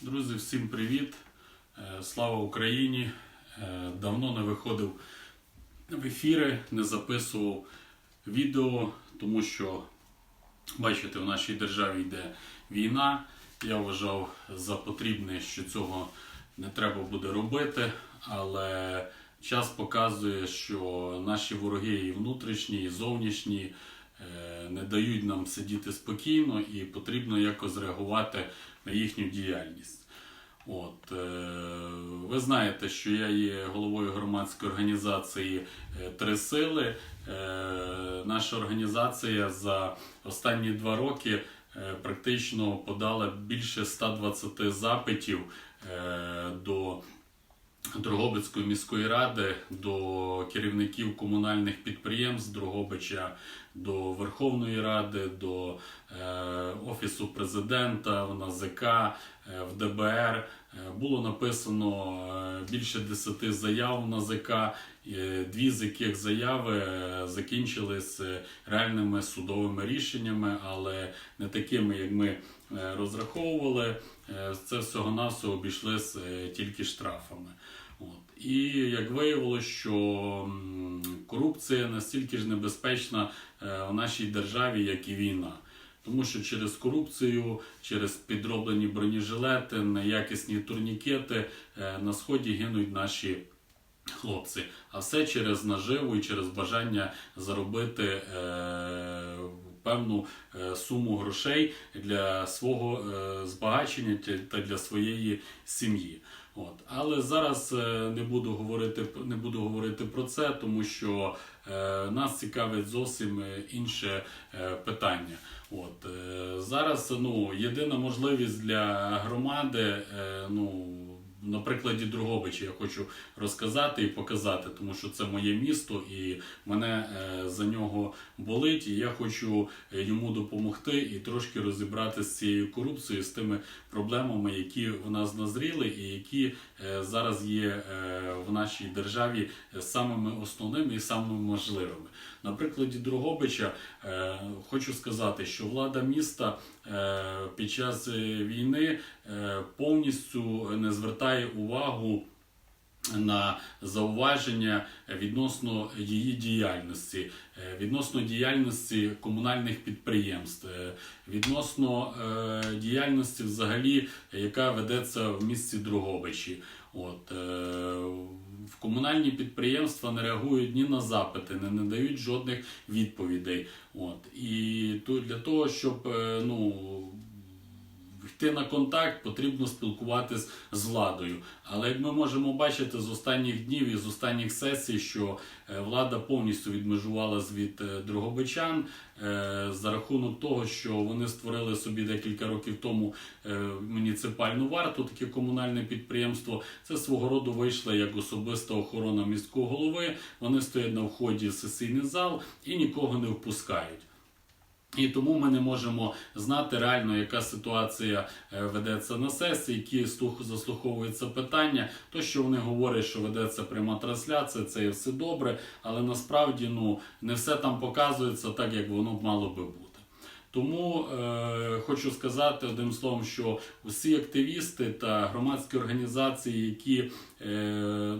Друзі, всім привіт! Е, Слава Україні! Е, Давно не виходив в ефіри, не записував відео, тому що, бачите, в нашій державі йде війна. Я вважав за потрібне, що цього не треба буде робити, але час показує, що наші вороги і внутрішні, і зовнішні не дають нам сидіти спокійно і потрібно якось реагувати на їхню діяльність. От, е, ви знаєте, що я є головою громадської організації е, Три сили. Е, наша організація за останні два роки е, практично подала більше 120 запитів е, до Дрогобицької міської ради, до керівників комунальних підприємств Дрогобича, до Верховної Ради, до е, Офісу президента, в НАЗК, е, в ДБР. Е, Було написано е, більше 10 заяв в НАЗК, е, дві з яких заяви е, закінчились е, реальними судовими рішеннями, але не такими, як ми е, розраховували. Е, Це всього-навсього обійшлись е, тільки штрафами. І як виявилося, що корупція настільки ж небезпечна е, в нашій державі, як і війна. Тому що через корупцію, через підроблені бронежилети, неякісні турнікети е, на сході гинуть наші хлопці. А все через наживу і через бажання заробити е, певну суму грошей для свого е, збагачення та для своєї сім'ї. От. Але зараз е, не буду говорити не буду говорити про це, тому що е, нас цікавить зовсім е, інше е, питання. От е, зараз ну єдина можливість для громади, е, ну на прикладі Другобича я хочу розказати і показати, тому що це моє місто, і мене е, за нього болить. І я хочу е, йому допомогти і трошки розібратися з цією корупцією, з тими проблемами, які в нас назріли, і які зараз є е, в нашій державі самими основними і самими можливими. На прикладі Другобича е, хочу сказати, що влада міста е, під час е, війни е, повністю не звертає увагу на зауваження відносно її діяльності, е, відносно діяльності комунальних підприємств, е, відносно е, діяльності взагалі, яка ведеться в місті Другобичі. От, в комунальні підприємства не реагують ні на запити, не надають жодних відповідей. От, і то для того, щоб ну, йти на контакт, потрібно спілкуватись з владою. Але як ми можемо бачити з останніх днів і з останніх сесій, що е, влада повністю відмежувалась від е, Дрогобичан е, за рахунок того, що вони створили собі декілька років тому муніципальну варту, таке комунальне підприємство. Це свого роду вийшло як особиста охорона міського голови. Вони стоять на вході в сесійний зал і нікого не впускають. І тому ми не можемо знати реально, яка ситуація е, ведеться на сесії, які слух- заслуховуються питання. То, що вони говорять, що ведеться пряма трансляція, це і все добре, але насправді ну, не все там показується так, як воно мало би бути. Тому е, хочу сказати одним словом, що усі активісти та громадські організації, які е,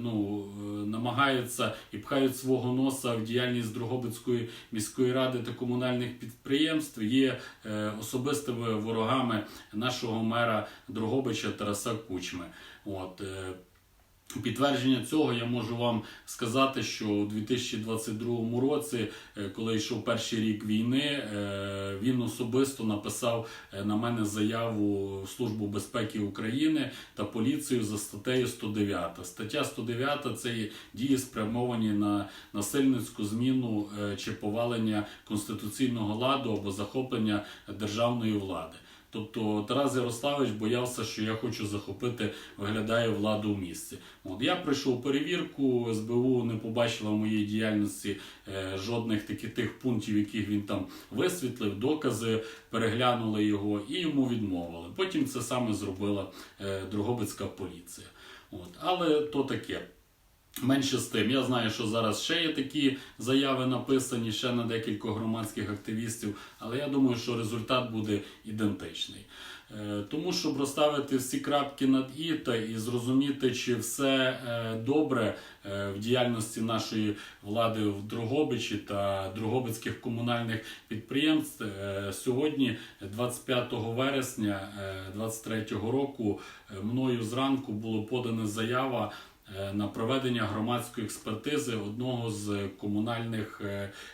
ну, е, намагаються і пхають свого носа в діяльність Дрогобицької міської ради та комунальних підприємств, є е, особистими ворогами нашого мера Дрогобича Тараса Кучми. От, е, Підтвердження цього я можу вам сказати, що у 2022 році, е, коли йшов перший рік війни, е, він особисто написав е, на мене заяву Службу безпеки України та поліцію за статтею 109. Стаття 109 – це дії спрямовані на насильницьку зміну чи повалення конституційного ладу або захоплення державної влади. Тобто Тарас Ярославович боявся, що я хочу захопити, виглядає владу в місті. От я пройшов перевірку, СБУ не побачила в моїй діяльності е, жодних таких тих пунктів, яких він там висвітлив, докази переглянули його і йому відмовили. Потім це саме зробила е, Дрогобицька поліція. От, але то таке. Менше з тим, я знаю, що зараз ще є такі заяви написані ще на декількох громадських активістів, але я думаю, що результат буде ідентичний. Е, Тому, щоб розставити всі крапки над і та і зрозуміти, чи все е, добре е, в діяльності нашої влади в Дрогобичі та Дрогобицьких комунальних підприємств. Сьогодні, 25 вересня 2023 року, мною зранку було подана заява на проведення громадської експертизи одного з комунальних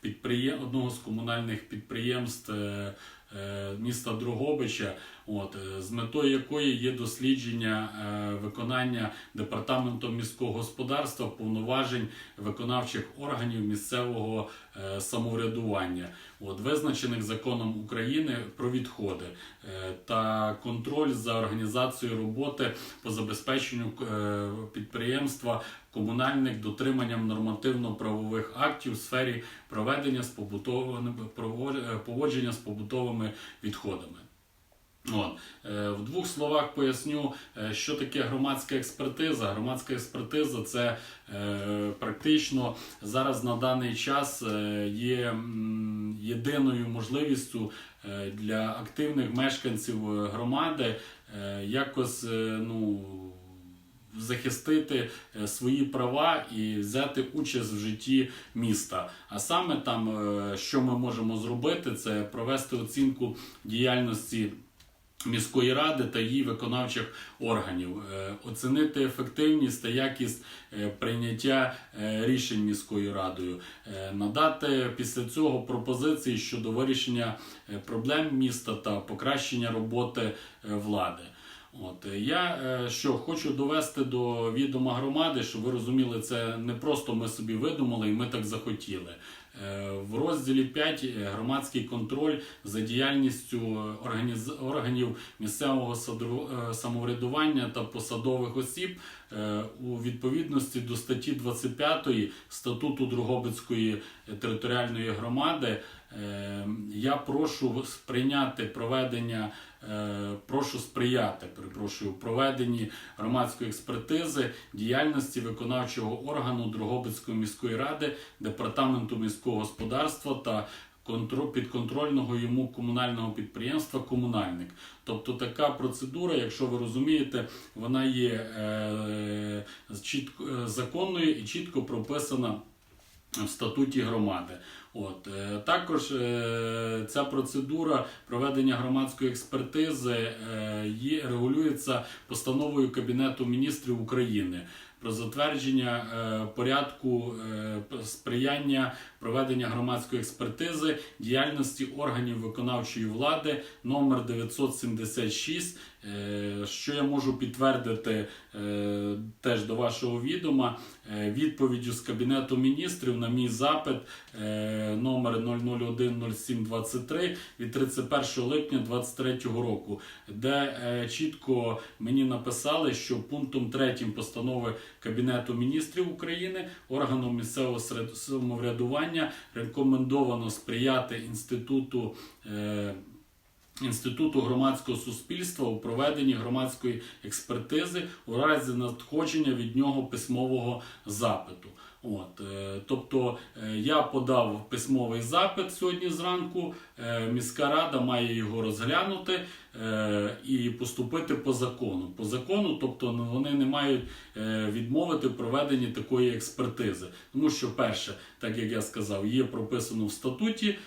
підприємств, одного з комунальних підприємств е, е, міста Другобича, от е, з метою якої є дослідження е, виконання департаментом міського господарства повноважень виконавчих органів місцевого е, самоврядування, от визначених законом України про відходи е, та контроль за організацією роботи по забезпеченню е, підприємства комунальних дотриманням нормативно-правових актів у сфері проведення з побутовими поводження з побутовими відходами. Е, В двох словах поясню, е, що таке громадська експертиза. Громадська експертиза це е, практично зараз на даний час є єдиною можливістю для активних мешканців громади якось ну, захистити свої права і взяти участь в житті міста. А саме там, що ми можемо зробити, це провести оцінку діяльності. Міської ради та її виконавчих органів, Е, оцінити ефективність та якість е, прийняття е, рішень міською радою, надати після цього пропозиції щодо вирішення проблем міста та покращення роботи влади. От я що хочу довести до відома громади, щоб ви розуміли, це не просто ми собі видумали і ми так захотіли. Е, В розділі 5 е, громадський контроль за діяльністю організ- органів місцевого е, самоврядування та посадових осіб е, у відповідності до статті 25 статуту Другобицької територіальної громади. Е, Я прошу сприйняти проведення, е, прошу сприяти, перепрошую, проведенні громадської експертизи діяльності виконавчого органу Дрогобицької міської ради, департаменту міського господарства та контро- підконтрольного йому комунального підприємства комунальник. Тобто така процедура, якщо ви розумієте, вона є е, чітко, е, законною і чітко прописана в статуті громади. От е, також е, ця процедура проведення громадської експертизи е, регулюється постановою Кабінету міністрів України про затвердження порядку сприяння проведення громадської експертизи діяльності органів виконавчої влади номер 976, е, що я можу підтвердити теж до вашого відома відповіддю з Кабінету міністрів на мій запит номер 0010723 від 31 липня 2023 року, де е, чітко мені написали, що пунктом 3 постанови Кабінету міністрів України органом місцевого самоврядування рекомендовано сприяти інституту. е, Інституту громадського суспільства у проведенні громадської експертизи у разі надходження від нього письмового запиту. От, е, тобто е, я подав письмовий запит сьогодні зранку. е, Міська рада має його розглянути і поступити по закону. По закону, тобто ну, вони не мають відмовити проведенні такої експертизи. Тому що, перше, так як я сказав, є прописано в статуті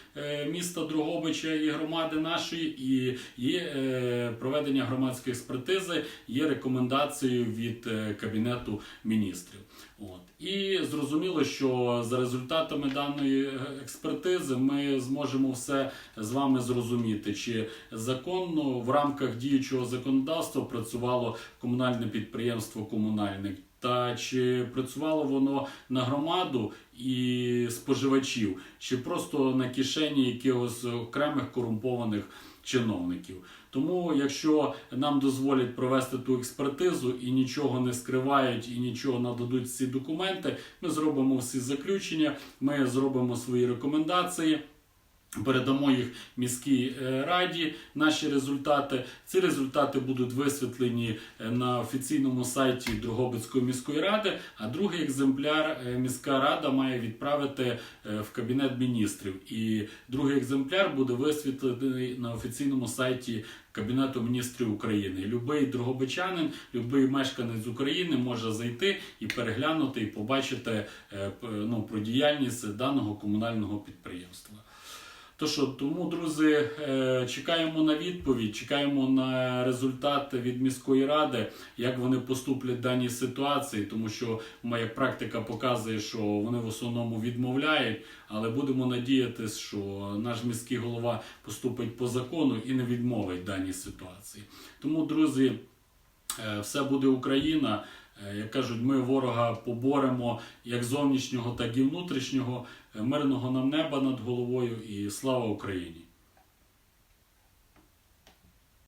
міста Дрогобича і громади нашої, і є проведення громадської експертизи, є рекомендацією від Кабінету міністрів. От. І зрозуміло, що за результатами даної е, експертизи ми зможемо все з вами зрозуміти, чи законно в рамках діючого законодавства працювало комунальне підприємство комунальник. Та чи працювало воно на громаду і споживачів, чи просто на кишені якихось окремих корумпованих чиновників. Тому, якщо нам дозволять провести ту експертизу і нічого не скривають, і нічого нададуть всі документи, ми зробимо всі заключення, ми зробимо свої рекомендації. Передамо їх міській е, раді. Наші результати. Ці результати будуть висвітлені е, на офіційному сайті Дрогобицької міської ради. А другий екземпляр е, міська рада має відправити в кабінет міністрів. І другий екземпляр буде висвітлений на офіційному сайті Кабінету міністрів України. Любий дрогобичанин, любий мешканець України може зайти і переглянути і побачити ну, про діяльність даного комунального підприємства. То що, тому, друзі, е, чекаємо на відповідь, чекаємо на результати від міської ради, як вони поступлять в даній ситуації, тому що моя практика показує, що вони в основному відмовляють, але будемо надіятися, що наш міський голова поступить по закону і не відмовить в даній ситуації. Тому, друзі, е, все буде Україна. Е, Як кажуть, ми ворога поборемо як зовнішнього, так і внутрішнього. Е, Мирного нам неба над головою і слава Україні!